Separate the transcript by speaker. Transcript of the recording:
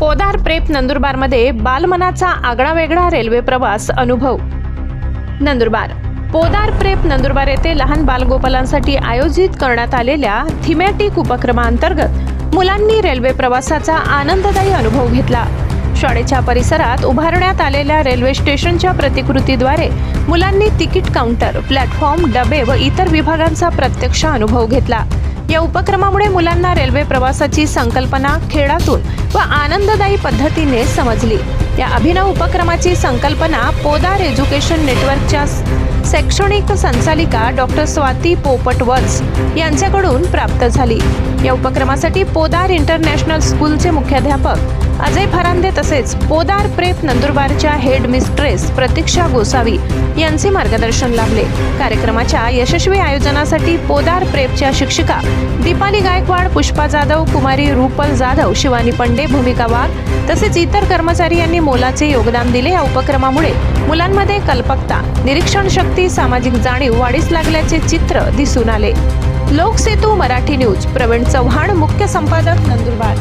Speaker 1: Podar prep नंदुरबारमध्ये बालमनाचा आगळा वेगळा railway प्रवास अनुभव. नंदुरबार पोदार प्रेप नंदुरबार येथे लहान बालगोपालांसाठी आयोजित करण्यात आलेल्या थिमॅटिक उपक्रमांतर्गत मुलांनी रेल्वे प्रवासाचा आनंददायी अनुभव घेतला. शाळेच्या परिसरात उभारण्यात आलेल्या रेल्वे स्टेशनच्या प्रतिकृतीद्वारे मुलांनी तिकीट काउंटर प्लॅटफॉर्म डबे व इतर विभागांचा प्रत्यक्ष अनुभव घेतला. या उपक्रमामुळे मुलांना रेल्वे प्रवासाची संकल्पना खेळातून व आनंददायी पद्धतीने समजली. या अभिनव उपक्रमाची संकल्पना पोदार एज्युकेशन नेटवर्कच्या शैक्षणिक संचालिका डॉक्टर स्वाती पोपट वत्स यांच्याकडून प्राप्त झाली. या उपक्रमासाठी पोदार इंटरनॅशनल स्कूलचे मुख्याध्यापक अजय फरांदे तसेच पोदार प्रेप नंदुरबारच्या हेड मिस्ट्रेस प्रतीक्षा गोसावी यांचे मार्गदर्शन लाभले. कार्यक्रमाच्या यशस्वी आयोजनासाठी पोदार प्रेपच्या शिक्षिका दीपाली गायकवाड पुष्पा जाधव कुमारी रुपल जाधव शिवानी पंडे भूमिका वाघ तसेच इतर कर्मचारी यांनी मोलाचे योगदान दिले. या उपक्रमामुळे मुलांमध्ये कल्पकता निरीक्षण शक्ती सामाजिक जाणीव वाढीस लागल्याचे चित्र दिसून आले. लोकसेतू मराठी न्यूज प्रवीण चव्हाण मुख्य संपादक नंदुरबार.